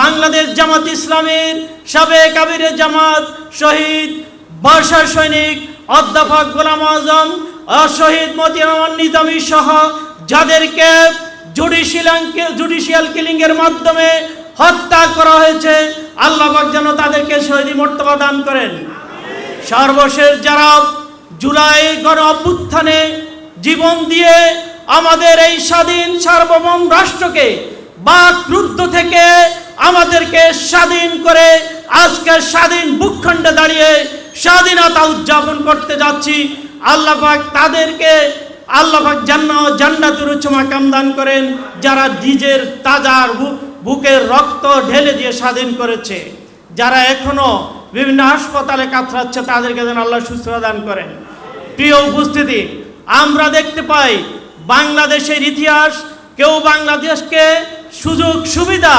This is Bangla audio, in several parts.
বাংলাদেশ জামাত ইসলামের সাবেক আবিরে জামাত শহীদ বর্ষা সৈনিক অধ্যাপক গোলাম আজম শহীদ মতিউর নিজামী সহ যাদেরকে জুডিশিয়াল জুডিশিয়াল কিলিং এর মাধ্যমে হত্যা করা হয়েছে, আল্লাহ পাক যেন তাদেরকে শহীদ মর্তবা দান করেন। সর্বশেষ যারা জুলাই গণ অভ্যুত্থানে জীবন দিয়ে আমাদের এই স্বাধীন সার্বভৌম রাষ্ট্রকে বা ক্রুদ্ধ থেকে আমাদেরকে স্বাধীন করে আজকে স্বাধীন ভূখণ্ডে দাঁড়িয়ে স্বাধীনতা উদযাপন করতে যাচ্ছি। আল্লাহাক তাদেরকে, আল্লাহ পাক জান্না জান্নাতুর উচ্চমা কামদান করেন, যারা নিজের তাজার বুকের রক্ত ঢেলে দিয়ে স্বাধীন করেছে। যারা এখনও বিভিন্ন হাসপাতালে কাতরাচ্ছে, তাদেরকে যেন আল্লাহ সুস্থতা দান করেন। প্রিয় উপস্থিতি, আমরা দেখতে পাই বাংলাদেশের ইতিহাস, কেউ বাংলাদেশকে সুযোগ সুবিধা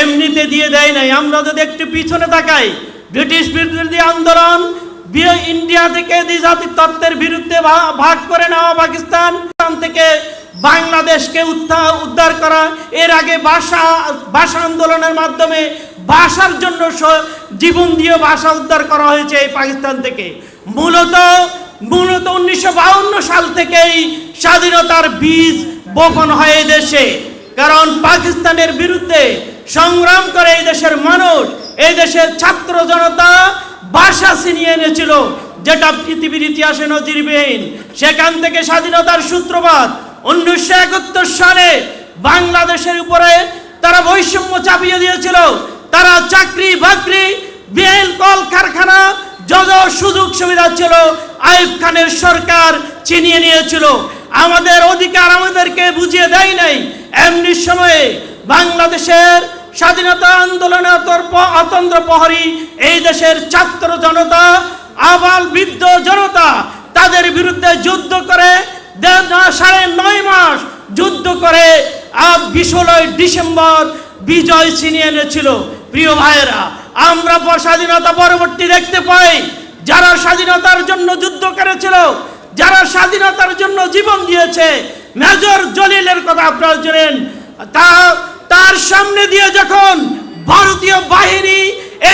এমনিতে দিয়ে দেয় নাই। আমরা যদি একটু পিছনে তাকাই, ব্রিটিশ বিরোধী আন্দোলন ইন্ডিয়া থেকে দ্বিজাতি তত্ত্বের বিরুদ্ধে ভাগ করে নেওয়া পাকিস্তান থেকে বাংলাদেশকে উত্থান উদ্ধার করা, এর আগে ভাষা ভাষা আন্দোলনের মাধ্যমে ভাষার জন্য জীবন দিয়ে ভাষা উদ্ধার করা হয়েছে এই পাকিস্তান থেকে। মূলত মূলত উনিশশো সাল থেকেই স্বাধীনতার বীজ বপন হয় দেশে। কারণ পাকিস্তানের বিরুদ্ধে সংগ্রাম করে এই দেশের মানুষ, এই দেশের ছাত্র জনতা ভাষা ছিনিয়ে এনেছিল। যেটা পৃথিবীর ইতিহাসে নজিরবিহীন। সেখান থেকে স্বাধীনতার সূত্রপাত উনিশশো একাত্তর সালে বাংলাদেশের উপরে তারা বৈষম্য চাপিয়ে দিয়েছিল। তারা চাকরি, বাকরি, বেল, কল, কারখানা, যত সুযোগ সুবিধা ছিল আইব খানের সরকার চিনিয়ে নিয়েছিল। আমাদের অধিকার আমাদেরকে বুঝিয়ে দেয় নাই। এমনি সময়ে বাংলাদেশের স্বাধীনতা আন্দোলনে অতন্ত্র প্রহরী এই দেশের ছাত্র জনতা, আবাল বৃদ্ধ জনতা, তাদের বিরুদ্ধে যুদ্ধ করে সাড়ে নয় মাস যুদ্ধ করে ষোলোই ডিসেম্বর বিজয় ছিনিয়ে এনেছিল। প্রিয় ভাইয়েরা, আমরা স্বাধীনতা পরবর্তী দেখতে পাই। যারা স্বাধীনতার জন্য যুদ্ধ করেছিল, যারা স্বাধীনতার জন্য জীবন দিয়েছে, মেজর জলিলের কথা আপনারা জানেন, তা তার সামনে দিয়ে যখন ভারতীয় বাহিনী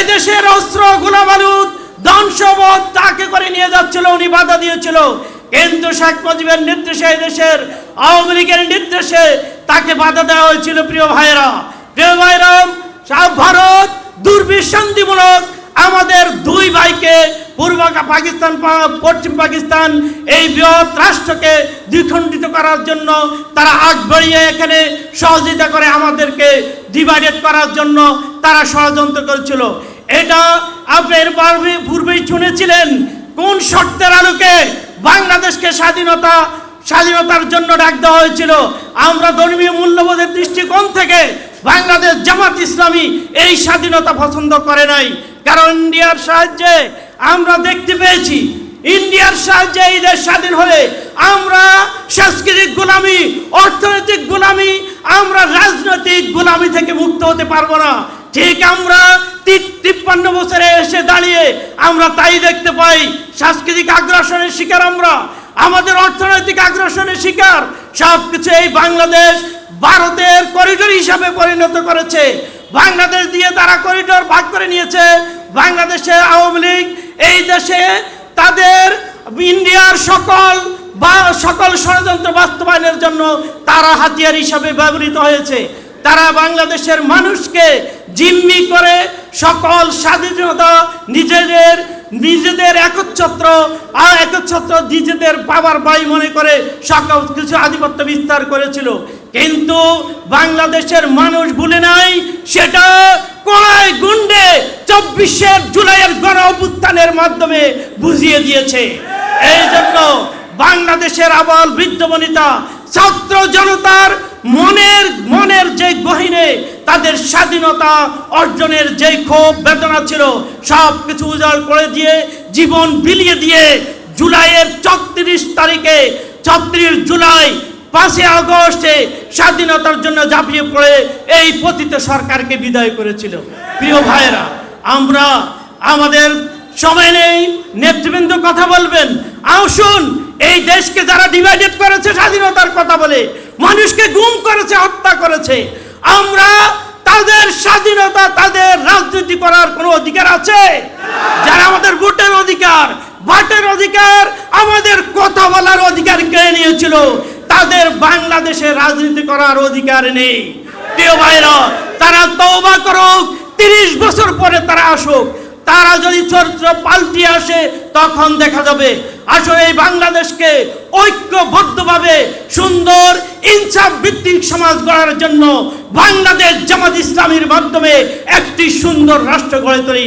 এদেশের অস্ত্র গোলাবারুদ, ধ্বংসবোধ তাকে করে নিয়ে যাচ্ছিল, উনি বাধা দিয়েছিল। কিন্তু শেখ মুজিবের নির্দেশে এদেশের দেশের আওয়ামী লীগের নির্দেশে তাকে বাধা দেওয়া হয়েছিল, প্রিয় ভাইরা প্রিয় ভাইরা ভারত দুর্বিসন্ধিমূলক আমাদের দুই ভাইকে পূর্ব পাকিস্তান পশ্চিম পাকিস্তান এই বৃহৎ রাষ্ট্রকে দ্বিখণ্ডিত করার জন্য তারা আগ বাড়িয়ে এখানে সহযোগিতা করে আমাদেরকে ডিভাইডেড করার জন্য তারা ষড়যন্ত্র করেছিল। এটা আপনি এর পূর্বে- পূর্বেই শুনেছিলেন, কোন শর্তের আলোকে বাংলাদেশকে স্বাধীনতা, স্বাধীনতার জন্য ডাক দেওয়া হয়েছিল। আমরা ধর্মীয় মূল্যবোধের দৃষ্টিকোণ থেকে বাংলাদেশ জামাত ইসলামী এই স্বাধীনতা পছন্দ করে নাই। কারণ ইন্ডিয়ার সাহায্যে আমরা দেখতে পেয়েছি, ইন্ডিয়ার সাহায্যে এই দেশ স্বাধীন হলে আমরা সাংস্কৃতিক গোলামি অর্থনৈতিক গোলামি আমরা রাজনৈতিক গোলামি থেকে মুক্ত হতে পারব না। ঠিক আমরা তিপ্পান্ন বছরে এসে দাঁড়িয়ে আমরা তাই দেখতে পাই, সাংস্কৃতিক আগ্রাসনের শিকার আমরা, আমাদের অর্থনৈতিক আগ্রাসনের শিকার। সবকিছু এই বাংলাদেশ ভারতের করিডোর হিসাবে পরিণত করেছে। বাংলাদেশ দিয়ে তারা করিডোর ভাগ করে নিয়েছে। বাংলাদেশে আওয়ামী লীগ, এই দেশে তাদের ইন্ডিয়ার সকল বা সকল ষড়যন্ত্র বাস্তবায়নের জন্য তারা হাতিয়ার হিসাবে ব্যবহৃত হয়েছে। তারা বাংলাদেশের মানুষকে জিম্মি করে সকল স্বাধীনতা নিজেদের নিজেদের একচ্ছত্র একচ্ছত্র নিজেদের বাবার বাই মনে করে সকল কিছু আধিপত্য বিস্তার করেছিল। কিন্তু বাংলাদেশের মানুষ ভুলে নাই, সেটা কড়াই গুন্ডে চব্বিশে জুলাইয়ের গণ অভ্যুত্থানের মাধ্যমে বুঝিয়ে দিয়েছে। এই জন্য বাংলাদেশের আবাল বৃদ্ধ বনিতা, ছাত্র জনতার মনের মনের যে গহিনে তাদের স্বাধীনতা অর্জনের যে ক্ষোভ বেদনা ছিল সব কিছু উজাড় করে দিয়ে, জীবন বিলিয়ে দিয়ে জুলাইয়ের চত্রিশ তারিখে, ছত্রিশ জুলাই পাঁচই আগস্টে স্বাধীনতার জন্য ঝাঁপিয়ে পড়ে এই পতিত সরকারকে বিদায় করেছিল। প্রিয় ভাইয়েরা, আমরা আমাদের সময় নেই, নেতৃবৃন্দ কথা বলবেন। আসুন এই দেশকে যারা ডিভাইডেড করেছে, স্বাধীনতার কথা বলে, মানুষকে গুম করেছে, হত্যা করেছে, আমরা তাদের স্বাধীনতা, তাদের রাজনীতি করার কোনো অধিকার আছে? যারা আমাদের ভোটের অধিকার ভোটের অধিকার, আমাদের কথা বলার অধিকার কেড়ে নিয়েছিল? তাদের বাংলাদেশে রাজনীতি করার অধিকার নেই। প্রিয় ভাইরা তারা তওবা করুক, তিরিশ বছর পরে তারা আসুক। তারা যদি চরিত্র পাল্টে আসে, তখন দেখা যাবে, আসলে এই বাংলাদেশকে ঐক্যবদ্ধভাবে সুন্দর, ইনসাফ ভিত্তিক সমাজ গড়ার জন্য বাংলাদেশ জামাত ইসলামীর মাধ্যমে একটি সুন্দর রাষ্ট্র গড়ে তুলি।